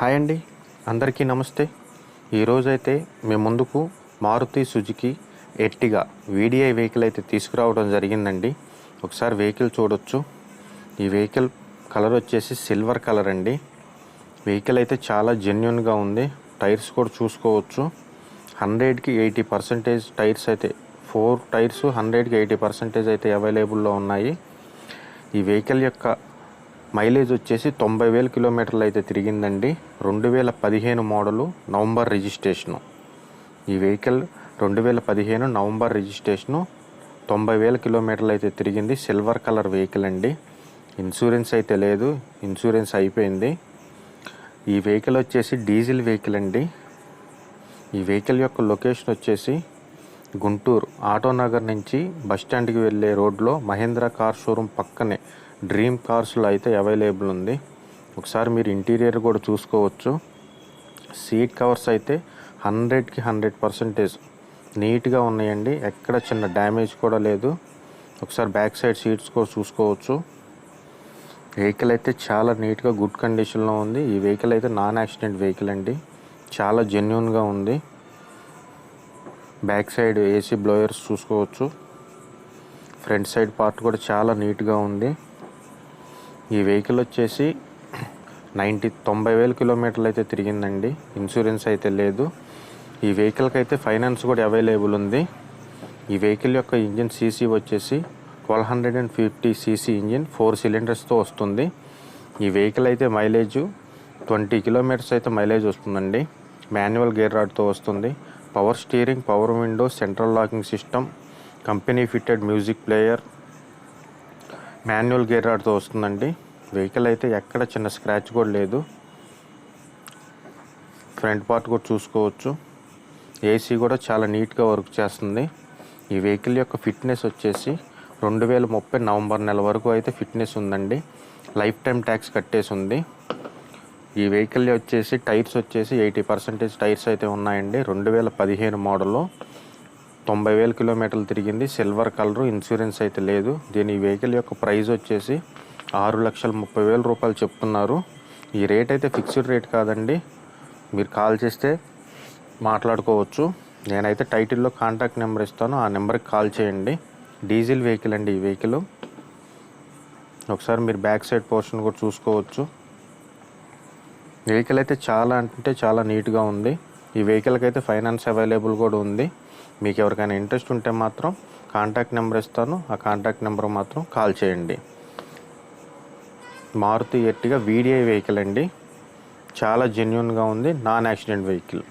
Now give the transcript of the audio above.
Hi అండి. అందరికీ నమస్తే. ఈరోజైతే మేము ముందుకు Maruti Suzuki Ertiga VDI vehicle అయితే తీసుకురావడం జరిగిందండి. ఒకసారి వెహికల్ చూడొచ్చు. ఈ వెహికల్ కలర్ వచ్చేసి సిల్వర్ కలర్ అండి. వెహికల్ అయితే చాలా జెన్యున్గా ఉంది. టైర్స్ కూడా చూసుకోవచ్చు. హండ్రెడ్కి ఎయిటీ పర్సెంటేజ్ టైర్స్ అయితే ఫోర్ టైర్స్ హండ్రెడ్కి ఎయిటీ పర్సెంటేజ్ అయితే అవైలబుల్లో ఉన్నాయి. ఈ వెహికల్ యొక్క మైలేజ్ వచ్చేసి తొంభై వేల కిలోమీటర్లు అయితే తిరిగిందండి. రెండు వేల పదిహేను మోడలు నవంబర్ రిజిస్ట్రేషను. ఈ వెహికల్ రెండు వేల పదిహేను నవంబర్ రిజిస్ట్రేషను తొంభై వేల కిలోమీటర్లు అయితే తిరిగింది. సిల్వర్ కలర్ వెహికల్ అండి. ఇన్సూరెన్స్ అయితే లేదు. ఇన్సూరెన్స్ అయిపోయింది. ఈ వెహికల్ వచ్చేసి డీజిల్ వెహికల్ అండి. ఈ వెహికల్ యొక్క లొకేషన్ వచ్చేసి గుంటూరు ఆటోనగర్ నుంచి బస్ స్టాండ్కి వెళ్ళే రోడ్లో మహేంద్ర కార్ షోరూమ్ పక్కనే డ్రీమ్ కార్స్లో అయితే అవైలబుల్ ఉంది. ఒకసారి మీరు ఇంటీరియర్ కూడా చూసుకోవచ్చు. సీట్ కవర్స్ అయితే హండ్రెడ్కి హండ్రెడ్ పర్సెంటేజ్ నీట్గా ఉన్నాయండి. ఎక్కడ చిన్న డ్యామేజ్ కూడా లేదు. ఒకసారి బ్యాక్ సైడ్ సీట్స్ కూడా చూసుకోవచ్చు. వెహికల్ అయితే చాలా నీట్గా గుడ్ కండిషన్లో ఉంది. ఈ వెహికల్ అయితే నాన్ యాక్సిడెంట్ వెహికల్ అండి. చాలా జెన్యున్గా ఉంది. బ్యాక్ సైడ్ ఏసీ బ్లోయర్స్ చూసుకోవచ్చు. ఫ్రంట్ సైడ్ పార్ట్ కూడా చాలా నీట్గా ఉంది. ఈ వెహికల్ వచ్చేసి నైంటీ తొంభై వేల కిలోమీటర్లు అయితే తిరిగిందండి. ఇన్సూరెన్స్ అయితే లేదు. ఈ వెహికల్కి అయితే ఫైనాన్స్ కూడా అవైలబుల్ ఉంది. ఈ వెహికల్ యొక్క ఇంజిన్ సీసీ వచ్చేసి twelve hundred and fifty CC engine four సిలిండర్స్తో వస్తుంది. ఈ వెహికల్ అయితే మైలేజ్ ట్వంటీ కిలోమీటర్స్ అయితే మైలేజ్ వస్తుందండి. మాన్యువల్ గేర్ రాడ్తో వస్తుంది. Power steering power window central locking system company fitted music player manual gear రాడ్తో వస్తుందండి. వెహికల్ అయితే ఎక్కడ చిన్న స్క్రాచ్ కూడా లేదు. ఫ్రంట్ పార్ట్ కూడా చూసుకోవచ్చు. ఏసీ కూడా చాలా నీట్గా వర్క్ చేస్తుంది. ఈ వెహికల్ యొక్క ఫిట్నెస్ వచ్చేసి రెండు వేల ముప్పై నవంబర్ నెల వరకు అయితే ఫిట్నెస్ ఉందండి. లైఫ్ టైం ట్యాక్స్ కట్టేసి ఉంది. ఈ వెహికల్ వచ్చేసి టైర్స్ వచ్చేసి ఎయిటీ పర్సెంటేజ్ టైర్స్ అయితే ఉన్నాయండి. రెండు వేల పదిహేను మోడల్లో తొంభై వేల కిలోమీటర్లు తిరిగింది. సిల్వర్ కలరు ఇన్సూరెన్స్ అయితే లేదు. దీని ఈ వెహికల్ యొక్క ప్రైస్ వచ్చేసి ఆరు లక్షల ముప్పై వేల రూపాయలు చెప్తున్నారు. ఈ రేట్ అయితే ఫిక్స్డ్ రేట్ కాదండి. మీరు కాల్ చేస్తే మాట్లాడుకోవచ్చు. నేనైతే టైటిల్లో కాంటాక్ట్ నెంబర్ ఇస్తాను. ఆ నెంబర్కి కాల్ చేయండి. డీజిల్ వెహికల్ అండి ఈ వెహికల్. ఒకసారి మీరు బ్యాక్ సైడ్ పోర్షన్ కూడా చూసుకోవచ్చు. వెహికల్ అయితే చాలా అంటే చాలా నీట్గా ఉంది. ఈ వెహికల్కి అయితే ఫైనాన్స్ అవైలబుల్ కూడా ఉంది. మీకు ఎవరికైనా ఇంట్రెస్ట్ ఉంటే మాత్రం కాంటాక్ట్ నెంబర్ ఇస్తాను. ఆ కాంటాక్ట్ నెంబర్ మాత్రం కాల్ చేయండి. మారుతి ఎట్టిగా వీడిఐ వెహికల్ అండి. చాలా జెన్యున్గా ఉంది. Non accident vehicle